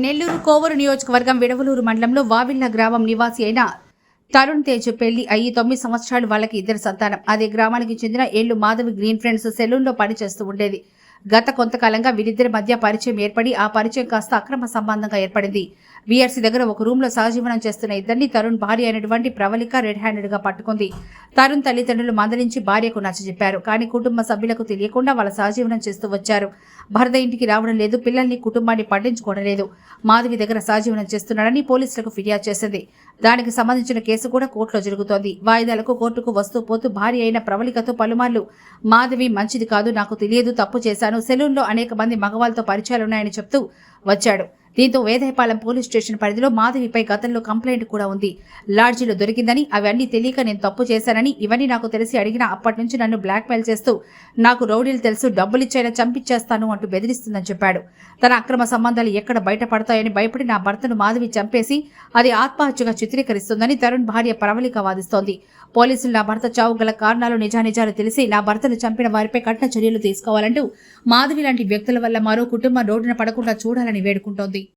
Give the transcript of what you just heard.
నెల్లూరు కోవూరు నియోజకవర్గం విడవలూరు మండలంలో వావిళ్ళ గ్రామం నివాసి అయిన తరుణ్ తేజ్ పెళ్ళి అయ్యి తొమ్మిది సంవత్సరాలు వాళ్ళకి ఇద్దరు సంతానం. అదే గ్రామానికి చెందిన ఏళ్ళు మాధవి గ్రీన్ ఫ్రెండ్స్ సెలూన్లో పనిచేస్తూ ఉండేది. గత కొంతకాలంగా వీరిద్దరి మధ్య పరిచయం ఏర్పడి ఆ పరిచయం కాస్త అక్రమ సంబంధంగా ఏర్పడింది. వీఆర్సీ దగ్గర ఒక రూమ్లో సహజీవనం చేస్తున్న ఇద్దరిని తరుణ్ భార్య అయినటువంటి ప్రవళిక రెడ్ హ్యాండెడ్గా పట్టుకుంది. తరుణ్ తల్లిదండ్రులు మందలించి భార్యకు నచ్చజెప్పారు కానీ కుటుంబ సభ్యులకు తెలియకుండా వాళ్ళ సహజీవనం చేస్తూ వచ్చారు. భర్త ఇంటికి రావడం లేదు పిల్లల్ని కుటుంబాన్ని పట్టించుకోవడం లేదు. మాధవి దగ్గర సహజీవనం చేస్తున్నాడని పోలీసులకు ఫిర్యాదు చేసింది. దానికి సంబంధించిన కేసు కూడా కోర్టులో జరుగుతోంది. వాయిదాలకు కోర్టుకు వస్తూ పోతూ భార్య అయిన ప్రవళికతో పలుమార్లు మాధవి మంచిది కాదు నాకు తెలియదు తప్పు చేశాను సెలూన్లో అనేక మంది మగవాళ్ళతో పరిచయాలున్నాయని చెప్తూ వచ్చాడు. దీంతో వేదాయపాలెం పోలీస్ స్టేషన్ పరిధిలో మాధవిపై గతంలో కంప్లైంట్ కూడా ఉంది. లాడ్జీలో దొరికిందని అవన్నీ తెలియక నేను తప్పు చేశానని ఇవన్నీ నాకు తెలిసి అడిగిన అప్పటి నుంచి నన్ను బ్లాక్మెయిల్ చేస్తూ నాకు రౌడీలు తెలుసు డబ్బులిచ్చైనా చంపించేస్తాను అంటూ బెదిరిస్తుందని చెప్పాడు. తన అక్రమ సంబంధాలు ఎక్కడ బయటపడతాయని భయపడి నా భర్తను మాధవి చంపేసి అది ఆత్మహత్యగా చిత్రీకరిస్తుందని తరుణ్ భార్య ప్రవళిక వాదిస్తోంది. పోలీసులు నా భర్త చావు గల కారణాలు నిజానిజాలు తెలిసి నా భర్తను చంపిన వారిపై కఠిన చర్యలు తీసుకోవాలంటూ మాధవి లాంటి వ్యక్తుల వల్ల మరో కుటుంబం రోడ్డున పడకుండా చూడాలని వేడుకుంటోంది.